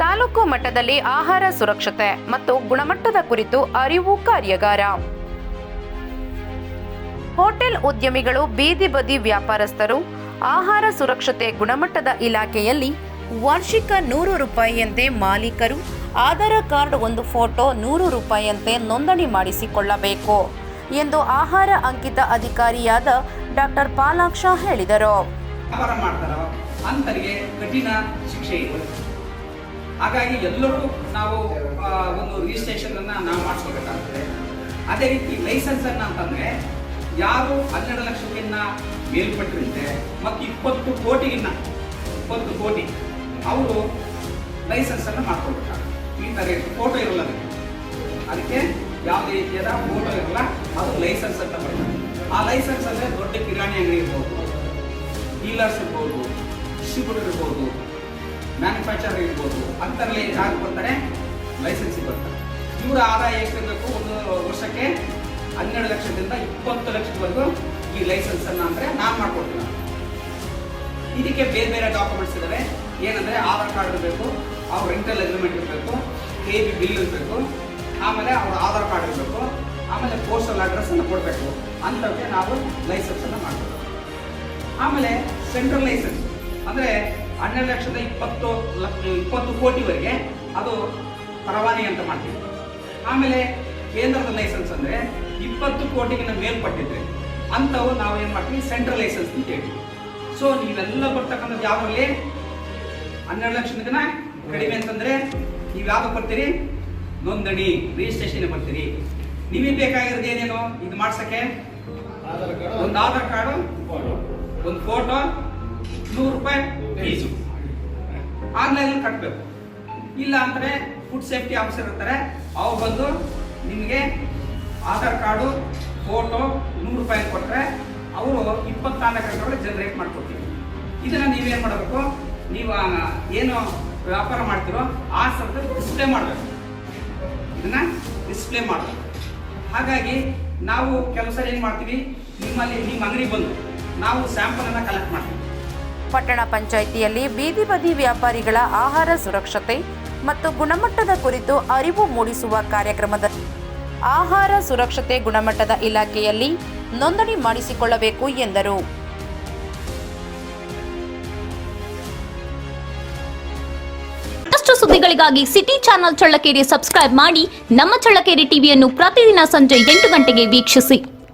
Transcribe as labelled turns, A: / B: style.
A: ತಾಲೂಕು ಮಟ್ಟದಲ್ಲಿ ಆಹಾರ ಸುರಕ್ಷತೆ ಮತ್ತು ಗುಣಮಟ್ಟದ ಕುರಿತು ಅರಿವು ಕಾರ್ಯಾಗಾರ. ಹೋಟೆಲ್ ಉದ್ಯಮಿಗಳು ಬೀದಿ ಬದಿ ವ್ಯಾಪಾರಸ್ಥರು, ಆಹಾರ ಸುರಕ್ಷತೆ ಗುಣಮಟ್ಟದ ಇಲಾಖೆಯಲ್ಲಿ ವಾರ್ಷಿಕ ನೂರು ರೂಪಾಯಿಯಂತೆ ಮಾಲೀಕರು, ಆಧಾರ ಕಾರ್ಡ್ ಒಂದು ಫೋಟೋ ನೂರು ರೂಪಾಯಿಯಂತೆ ನೋಂದಣಿ ಮಾಡಿಸಿಕೊಳ್ಳಬೇಕು ಎಂದು ಆಹಾರ ಅಂಕಿತ ಅಧಿಕಾರಿಯಾದ ಡಾಕ್ಟರ್ ಪಾಲಾಕ್ಷ ಹೇಳಿದರು.
B: ಕಠಿಣ ಶಿಕ್ಷೆ ಹಾಗಾಗಿ ಎಲ್ಲರೂ ನಾವು ಒಂದು ರಿಜಿಸ್ಟ್ರೇಷನ್ ಅನ್ನ ನಾವು ಮಾಡಿಸ್ಕೋಬೇಕಾಗ್ತದೆ. ಅದೇ ರೀತಿ ಲೈಸೆನ್ಸ್ ಅನ್ನ ಅಂತಂದ್ರೆ, ಯಾರು ಹನ್ನೆರಡು ಲಕ್ಷಕ್ಕಿಂತ ಮೇಲ್ಪಟ್ಟಿರುತ್ತೆ, ಮತ್ತು ಇಪ್ಪತ್ತು ಕೋಟಿಗಿನ್ನ ಇಪ್ಪತ್ತು ಕೋಟಿ ಅವರು ಲೈಸೆನ್ಸ್ ಅನ್ನ ಮಾಡ್ಕೊಳ್ಬೇಕಾಗ್ತದೆ ಈ ಥರ ಫೋಟೋ ಇರಲ್ಲ ಅದಕ್ಕೆ. ಅದಕ್ಕೆ ಯಾವುದೇ ರೀತಿಯಾದ ಫೋಟೋ ಇರಲ್ಲ, ಅದು ಲೈಸೆನ್ಸ್ ಅಂತ ಬರ್ತದೆ ಆ ಲೈಸೆನ್ಸ್ ಅಂದ್ರೆ ದೊಡ್ಡ ಕಿರಾಣಿ ಅಂಗಡಿ ಇರ್ಬೋದು. ಡೀಲರ್ಸ್ ಇರ್ಬೋದು ಡಿಸ್ಟ್ರಿಬ್ಯೂಟರ್ ಇರ್ಬೋದು ಮ್ಯಾನುಫ್ಯಾಕ್ಚರ್ ಇರ್ಬೋದು ಅಂತಲ್ಲಿ ಯಾರು ಬರ್ತಾರೆ ಲೈಸೆನ್ಸ್ ಬರ್ತಾರೆ ಇವರ ಆದಾಯ ಎಷ್ಟಿರಬೇಕು? ಒಂದು ವರ್ಷಕ್ಕೆ ಹನ್ನೆರಡು ಲಕ್ಷದಿಂದ ಇಪ್ಪತ್ತು ಲಕ್ಷದವರೆಗೂ ಈ ಲೈಸೆನ್ಸ್ ಅಂದರೆ ನಾನು ಮಾಡ್ಕೊಡ್ತೀನಿ. ಇದಕ್ಕೆ ಬೇರೆ ಬೇರೆ ಡಾಕ್ಯುಮೆಂಟ್ಸ್ ಇದ್ದಾವೆ ಏನಂದ್ರೆ ಆಧಾರ್ ಕಾರ್ಡ್ ಇರಬೇಕು, ಅವ್ರ ರೆಂಟಲ್ ಅಗ್ರಿಮೆಂಟ್ ಇರಬೇಕು ಕೆ ಬಿ ಬಿಲ್ ಇರಬೇಕು, ಆಮೇಲೆ ಅವ್ರ ಆಧಾರ್ ಕಾರ್ಡ್ ಇರಬೇಕು, ಆಮೇಲೆ ಪೋಸ್ಟಲ್ ಅಡ್ರೆಸ್ ಅನ್ನು ಕೊಡಬೇಕು. ಅಂಥವ್ರಿಗೆ ನಾವು ಲೈಸೆನ್ಸ್ ಮಾಡಬೇಕು ಮಾಡ್ಬೇಕು ಆಮೇಲೆ ಸೆಂಟ್ರಲ್ ಲೈಸೆನ್ಸ್ ಅಂದ್ರೆ ಹನ್ನೆರಡು ಲಕ್ಷದ ಇಪ್ಪತ್ತು ಲಕ್ಷ ಇಪ್ಪತ್ತು ಕೋಟಿವರೆಗೆ ಅದು ಪರವಾನಿ ಅಂತ ಮಾಡ್ತೀವಿ. ಆಮೇಲೆ ಕೇಂದ್ರದ ಲೈಸೆನ್ಸ್ ಅಂದರೆ ಇಪ್ಪತ್ತು ಕೋಟಿಗಿಂತ ಮೇಲ್ಪಟ್ಟಿದ್ರೆ ಅಂಥವು ನಾವು ಏನು ಮಾಡ್ತೀವಿ? ಸೆಂಟ್ರಲ್ ಲೈಸೆನ್ಸ್ ಅಂತ ಹೇಳ್ತೀವಿ ಸೊ ನೀವೆಲ್ಲ ಬರ್ತಕ್ಕಂಥದ್ದು ಯಾವಾಗಲಿ ಹನ್ನೆರಡು ಲಕ್ಷದಕ್ಕಿಂತ ಕಡಿಮೆ ಅಂತಂದರೆ ನೀವು ಯಾವಾಗ ಬರ್ತೀರಿ ನೋಂದಣಿ ರಿಜಿಸ್ಟ್ರೇಷನ್ ಬರ್ತೀರಿ. ನಿಮಗೆ ಬೇಕಾಗಿರೋದು ಏನೇನು? ಇದು ಮಾಡ್ಸೋಕ್ಕೆ? ಒಂದು ಆಧಾರ್ ಕಾರ್ಡು ಒಂದು ಫೋಟೋ ನೂರು ರೂಪಾಯಿ ಫೀಸು ಆನ್ಲೈನ್ ಕಟ್ಟಬೇಕು ಇಲ್ಲ ಅಂದರೆ ಫುಡ್ ಸೇಫ್ಟಿ ಆಫೀಸರ್ ಇರ್ತಾರೆ ಅವ್ರು ಬಂದು ನಿಮಗೆ ಆಧಾರ್ ಕಾರ್ಡು, ಫೋಟೋ ನೂರು ರೂಪಾಯಿ ಕೊಟ್ಟರೆ ಅವರು ಇಪ್ಪತ್ನಾಲ್ಕು ಗಂಟೆ ಜನರೇಟ್ ಮಾಡ್ಕೊಡ್ತೀವಿ. ಇದನ್ನು ನೀವೇನು ಮಾಡಬೇಕು? ನೀವು ಏನು ವ್ಯಾಪಾರ ಮಾಡ್ತೀರೋ ಆ ಸ್ಥಳದಲ್ಲಿ ಡಿಸ್ಪ್ಲೇ ಮಾಡಬೇಕು. ಇದನ್ನು ಡಿಸ್ಪ್ಲೇ ಮಾಡಬೇಕು. ಹಾಗಾಗಿ ನಾವು ಕೆಲಸ ಏನು ಮಾಡ್ತೀವಿ? ನಿಮ್ಮಲ್ಲಿ ನಿಮ್ಮ ಅಂಗಡಿ ಬಂದು ನಾವು ಸ್ಯಾಂಪಲನ್ನು ಕಲೆಕ್ಟ್ ಮಾಡ್ತೀವಿ.
A: ಪಟ್ಟಣ ಪಂಚಾಯಿತಿಯಲ್ಲಿ ಬೀದಿ ಬದಿ ವ್ಯಾಪಾರಿಗಳ ಆಹಾರ ಸುರಕ್ಷತೆ ಮತ್ತು ಗುಣಮಟ್ಟದ ಕುರಿತು ಅರಿವು ಮೂಡಿಸುವ ಕಾರ್ಯಕ್ರಮದ ಆಹಾರ ಸುರಕ್ಷತೆ ಗುಣಮಟ್ಟದ ಇಲಾಖೆಯಲ್ಲಿ ನೋಂದಣಿ ಮಾಡಿಸಿಕೊಳ್ಳಬೇಕು ಎಂದರು.
C: ಸುದ್ದಿಗಳಿಗಾಗಿ ಸಿಟಿ ಚಾನೆಲ್ ಚಳ್ಳಕೆರೆ ಸಬ್ಸ್ಕ್ರೈಬ್ ಮಾಡಿ ನಮ್ಮ ಚಳ್ಳಕೆರೆ ಟಿವಿಯನ್ನು ಪ್ರತಿದಿನ ಸಂಜೆ ಎಂಟು ಗಂಟೆಗೆ ವೀಕ್ಷಿಸಿ.